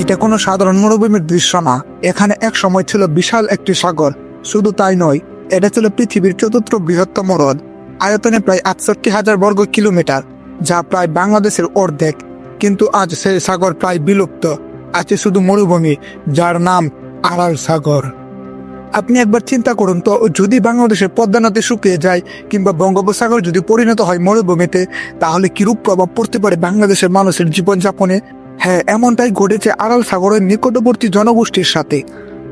এটা কোনো সাধারণ মরুভূমির দৃশ্য না? এখানে এক সময় ছিল বিশাল একটি সাগর। শুধু তাই নয়, এটা ছিল পৃথিবীর চতুর্থ বৃহত্তম হ্রদ। আয়তনে প্রায় আটষট্টি হাজার বর্গ কিলোমিটার, যা প্রায় বাংলাদেশের অর্ধেক। কিন্তু আজ সেই সাগর প্রায় বিলুপ্ত। আছে শুধু মরুভূমি, যার নাম আড়াল সাগর। আপনি একবার চিন্তা করুন তো, যদি বাংলাদেশের পদ্মা নদী শুকিয়ে যায় কিংবা বঙ্গোপসাগর যদি পরিণত হয় মরুভূমিতে, তাহলে কিরূপ প্রভাব পড়তে পারে বাংলাদেশের মানুষের জীবনযাপনে? হ্যাঁ এমনটাই ঘটেছে আড়াল সাগরের নিকটবর্তী জনগোষ্ঠীর সাথে।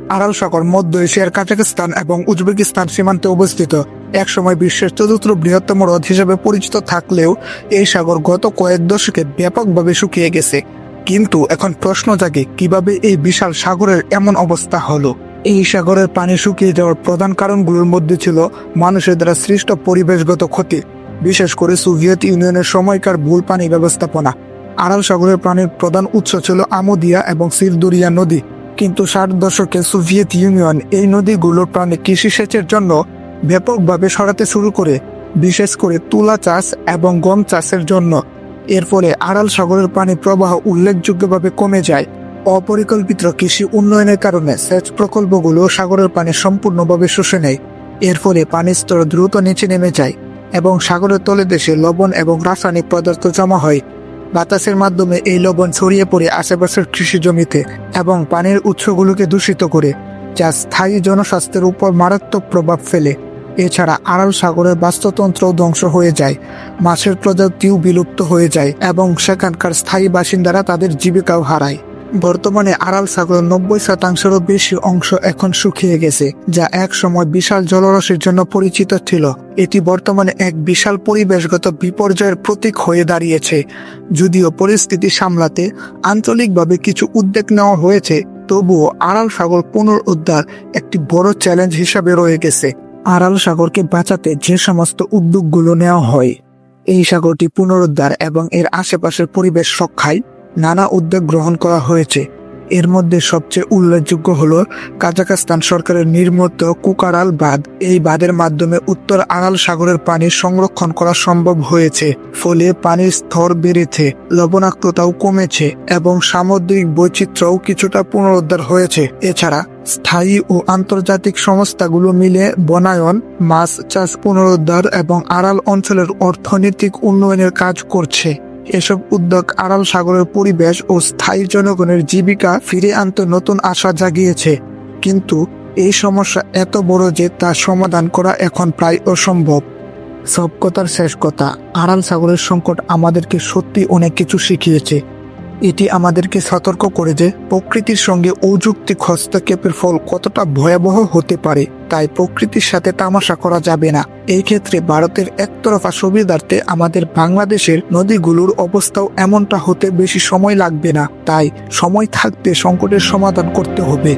আড়াল সাগর মধ্য এশিয়ার কাজাকিস্তান এবং উজবেকিস্তান সীমান্তে অবস্থিত। একসময় বিশ্বের চতুর্থ বৃহত্তম হ্রদ হিসেবে পরিচিত থাকলেও এই সাগর গত কয়েক দশকে ব্যাপকভাবে শুকিয়ে গেছে। কিন্তু এখন প্রশ্ন জাগে, কীভাবে এই বিশাল সাগরের এমন অবস্থা হলো? এই সাগরের পানি শুকিয়ে যাওয়ার প্রধান কারণগুলোর মধ্যে ছিল মানুষের দ্বারা সৃষ্ট পরিবেশগত ক্ষতি, বিশেষ করে সোভিয়েত ইউনিয়নের সময়কার ভুল পানি ব্যবস্থাপনা। আড়াল সাগরের পানির প্রধান উৎস ছিল আমোদিয়া এবং সিরদুরিয়া নদী। কিন্তু ষাট দশকে সোভিয়েত ইউনিয়ন এই নদীগুলোর পানি কৃষি সেচের জন্য ব্যাপকভাবে সরাতে শুরু করে, বিশেষ করে তুলা চাষ এবং গম চাষের জন্য। এর ফলে আড়াল সাগরের পানি প্রবাহ উল্লেখযোগ্যভাবে কমে যায়। অপরিকল্পিত কৃষি উন্নয়নের কারণে সেচ প্রকল্পগুলো সাগরের পানি সম্পূর্ণভাবে শুষে নেয়। এর ফলে পানির স্তর দ্রুত নিচে নেমে যায় এবং সাগরের তলদেশে লবণ এবং রাসায়নিক পদার্থ জমা হয়। বাতাসের মাধ্যমে এই লবণ ছড়িয়ে পড়ে আশেপাশের কৃষি জমিতে এবং পানির উৎসগুলোকে দূষিত করে, যা স্থায়ী জনস্বাস্থ্যের উপর মারাত্মক প্রভাব ফেলে। এছাড়া আড়াল সাগরের বাস্তুতন্ত্রও ধ্বংস হয়ে যায়, মাছের প্রজাতিও বিলুপ্ত হয়ে যায় এবং সেখানকার স্থায়ী বাসিন্দারা তাদের জীবিকাও হারায়। বর্তমানে আড়াল সাগরের নব্বই শতাংশেরও বেশি অংশ এখন শুকিয়ে গেছে, যা এক সময় বিশাল জলরাশির জন্য পরিচিত ছিল। এটি বর্তমানে এক বিশাল পরিবেশগত বিপর্যয়ের প্রতীক হয়ে দাঁড়িয়েছে। যদিও পরিস্থিতি সামলাতে আঞ্চলিকভাবে কিছু উদ্যোগ নেওয়া হয়েছে, তবুও আড়াল সাগর পুনরুদ্ধার একটি বড় চ্যালেঞ্জ হিসাবে রয়ে গেছে। আড়াল সাগরকে বাঁচাতে যে সমস্ত উদ্যোগগুলো নেওয়া হয়, এই সাগরটি পুনরুদ্ধার এবং এর আশেপাশের পরিবেশ রক্ষায় নানা উদ্যোগ গ্রহণ করা হয়েছে। এর মধ্যে সবচেয়ে উল্লেখযোগ্য হল কাজাকস্তান সরকারের নির্মিত কুকারাল বাঁধ। এই বাঁধের মাধ্যমে উত্তর আড়াল সাগরের পানি সংরক্ষণ করা সম্ভব হয়েছে, ফলে পানির স্তর বেড়েছে, লবণাক্ততাও কমেছে এবং সামুদ্রিক বৈচিত্র্যও কিছুটা পুনরুদ্ধার হয়েছে। এছাড়া স্থায়ী ও আন্তর্জাতিক সংস্থাগুলো মিলে বনায়ন, মাছ চাষ পুনরুদ্ধার এবং আড়াল অঞ্চলের অর্থনৈতিক উন্নয়নের কাজ করছে। এসব উদ্যোগ আরাল সাগরের পরিবেশ ও স্থায়ী জনগণের জীবিকা ফিরে আনতে নতুন আশা জাগিয়েছে। কিন্তু এই সমস্যা এত বড় যে তা সমাধান করা এখন প্রায় অসম্ভব। সব কথার শেষ কথা, আড়াল সাগরের সংকট আমাদেরকে সত্যি অনেক কিছু শিখিয়েছে। এটি আমাদেরকে সতর্ক করে যে প্রকৃতির সঙ্গে অযৌক্তিক হস্তক্ষেপের ফল কতটা ভয়াবহ হতে পারে, তাই প্রকৃতির সাথে তামাশা করা যাবে না। এই ক্ষেত্রে ভারতের একতরফা সুবিধার্থে আমাদের বাংলাদেশের নদীগুলোর অবস্থাও এমনটা হতে বেশি সময় লাগবে না, তাই সময় থাকতে সংকটের সমাধান করতে হবে।